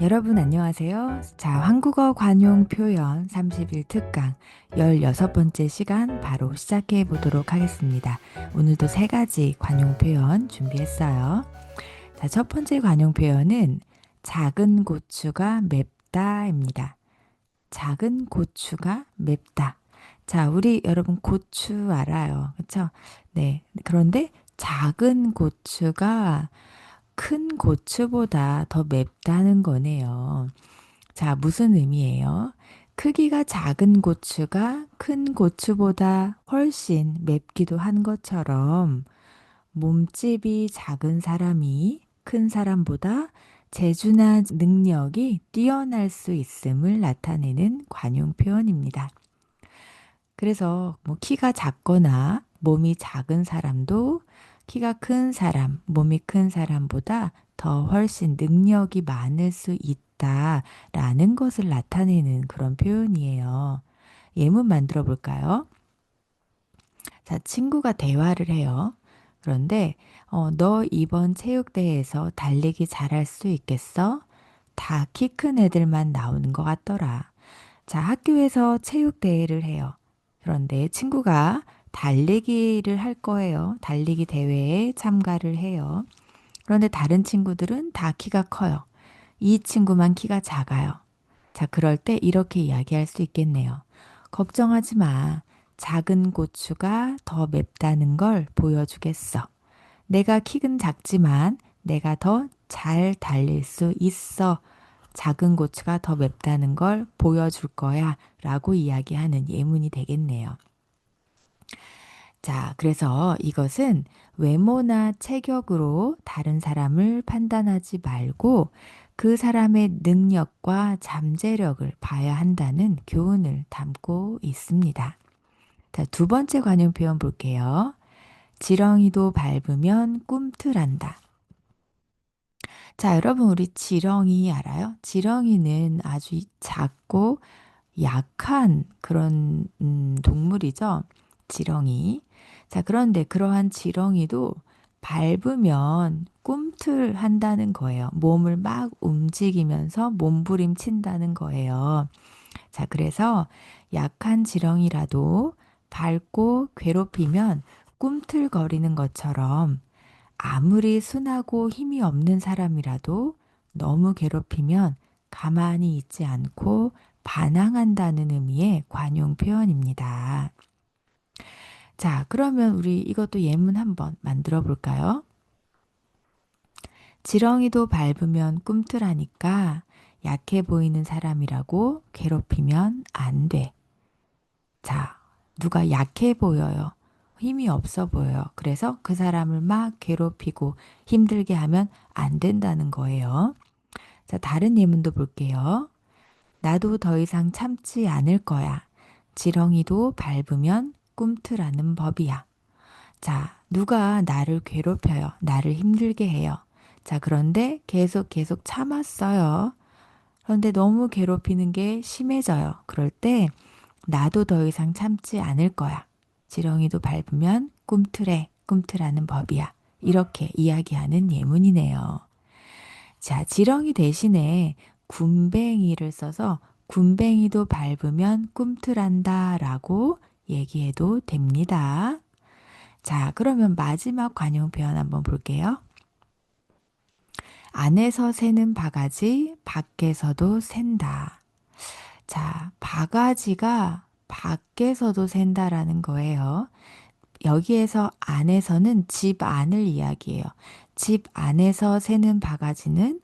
여러분 안녕하세요. 자, 한국어 관용 표현 30일 특강 16번째 시간 바로 시작해 보도록 하겠습니다. 오늘도 세 가지 관용 표현 준비했어요. 자, 첫 번째 관용 표현은 작은 고추가 맵다입니다. 작은 고추가 맵다. 자, 우리 여러분 고추 알아요. 그렇죠? 네. 그런데 작은 고추가 큰 고추보다 더 맵다는 거네요. 자, 무슨 의미예요? 크기가 작은 고추가 큰 고추보다 훨씬 맵기도 한 것처럼 몸집이 작은 사람이 큰 사람보다 재주나 능력이 뛰어날 수 있음을 나타내는 관용 표현입니다. 그래서 뭐 키가 작거나 몸이 작은 사람도 키가 큰 사람, 몸이 큰 사람보다 더 훨씬 능력이 많을 수 있다 라는 것을 나타내는 그런 표현이에요. 예문 만들어 볼까요? 자, 친구가 대화를 해요. 그런데, 어, 너 이번 체육대회에서 달리기 잘할 수 있겠어? 다 키 큰 애들만 나오는 것 같더라. 자, 학교에서 체육대회를 해요. 그런데 친구가 달리기를 할 거예요. 달리기 대회에 참가를 해요. 그런데 다른 친구들은 다 키가 커요. 이 친구만 키가 작아요. 자, 그럴 때 이렇게 이야기할 수 있겠네요. 걱정하지 마. 작은 고추가 더 맵다는 걸 보여주겠어. 내가 키는 작지만 내가 더 잘 달릴 수 있어. 작은 고추가 더 맵다는 걸 보여줄 거야. 라고 이야기하는 예문이 되겠네요. 자, 그래서 이것은 외모나 체격으로 다른 사람을 판단하지 말고 그 사람의 능력과 잠재력을 봐야 한다는 교훈을 담고 있습니다. 자, 두 번째 관용 표현 볼게요. 지렁이도 밟으면 꿈틀한다. 자, 여러분, 우리 지렁이 알아요? 지렁이는 아주 작고 약한 그런 음, 동물이죠. 지렁이. 자, 그런데 그러한 지렁이도 밟으면 꿈틀한다는 거예요. 몸을 막 움직이면서 몸부림친다는 거예요. 자, 그래서 약한 지렁이라도 밟고 괴롭히면 꿈틀거리는 것처럼 아무리 순하고 힘이 없는 사람이라도 너무 괴롭히면 가만히 있지 않고 반항한다는 의미의 관용 표현입니다. 자, 그러면 우리 이것도 예문 한번 만들어 볼까요? 지렁이도 밟으면 꿈틀하니까 약해 보이는 사람이라고 괴롭히면 안 돼. 자, 누가 약해 보여요. 힘이 없어 보여요. 그래서 그 사람을 막 괴롭히고 힘들게 하면 안 된다는 거예요. 자, 다른 예문도 볼게요. 나도 더 이상 참지 않을 거야. 지렁이도 밟으면 꿈틀하는 법이야. 자, 누가 나를 괴롭혀요. 나를 힘들게 해요. 자, 그런데 계속 계속 참았어요. 그런데 너무 괴롭히는 게 심해져요. 그럴 때 나도 더 이상 참지 않을 거야. 지렁이도 밟으면 꿈틀해, 꿈틀하는 법이야. 이렇게 이야기하는 예문이네요. 자, 지렁이 대신에 군뱅이를 써서 군뱅이도 밟으면 꿈틀한다 라고 얘기해도 됩니다. 자, 그러면 마지막 관용 표현 한번 볼게요. 안에서 새는 바가지, 밖에서도 샌다. 자, 바가지가 밖에서도 샌다라는 거예요. 여기에서 안에서는 집 안을 이야기해요. 집 안에서 새는 바가지는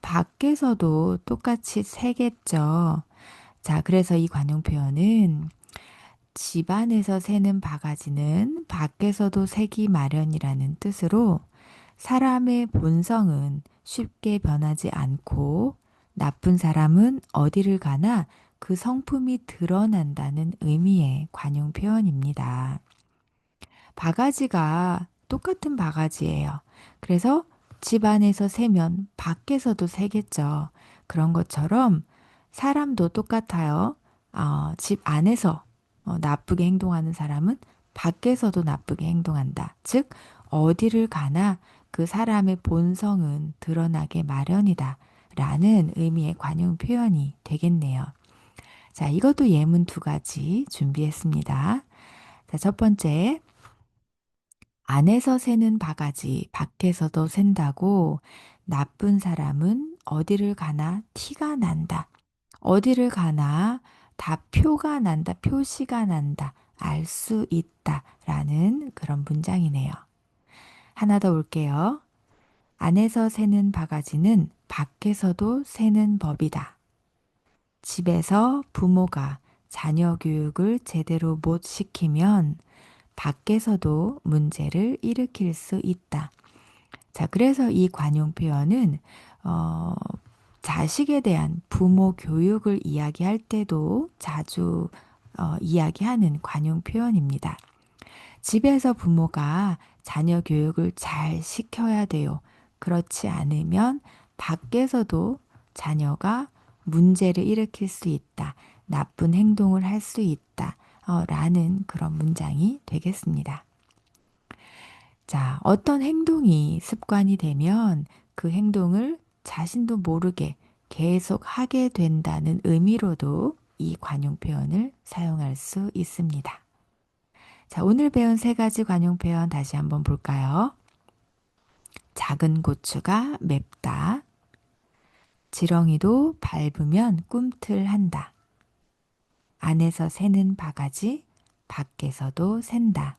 밖에서도 똑같이 새겠죠. 자, 그래서 이 관용 표현은 집 안에서 새는 바가지는 밖에서도 새기 마련이라는 뜻으로 사람의 본성은 쉽게 변하지 않고 나쁜 사람은 어디를 가나 그 성품이 드러난다는 의미의 관용 표현입니다. 바가지가 똑같은 바가지예요. 그래서 집 안에서 세면 밖에서도 세겠죠. 그런 것처럼 사람도 똑같아요. 어, 집 안에서 어, 나쁘게 행동하는 사람은 밖에서도 나쁘게 행동한다. 즉, 어디를 가나 그 사람의 본성은 드러나게 마련이다. 라는 의미의 관용 표현이 되겠네요. 자, 이것도 예문 두 가지 준비했습니다. 자, 첫 번째. 안에서 새는 바가지 밖에서도 샌다고 나쁜 사람은 어디를 가나 티가 난다. 어디를 가나 다 표가 난다. 표시가 난다. 알 수 있다. 라는 그런 문장이네요. 하나 더 올게요. 안에서 새는 바가지는 밖에서도 새는 법이다. 집에서 부모가 자녀 교육을 제대로 못 시키면 밖에서도 문제를 일으킬 수 있다. 자, 그래서 이 관용 표현은 어, 자식에 대한 부모 교육을 이야기할 때도 자주 어, 이야기하는 관용 표현입니다. 집에서 부모가 자녀 교육을 잘 시켜야 돼요. 그렇지 않으면 밖에서도 자녀가 문제를 일으킬 수 있다. 나쁜 행동을 할 수 있다. 어, 라는 그런 문장이 되겠습니다. 자, 어떤 행동이 습관이 되면 그 행동을 자신도 모르게 계속 하게 된다는 의미로도 이 관용 표현을 사용할 수 있습니다. 자, 오늘 배운 세 가지 관용 표현 다시 한번 볼까요? 작은 고추가 맵다. 지렁이도 밟으면 꿈틀한다. 안에서 새는 바가지, 밖에서도 샌다.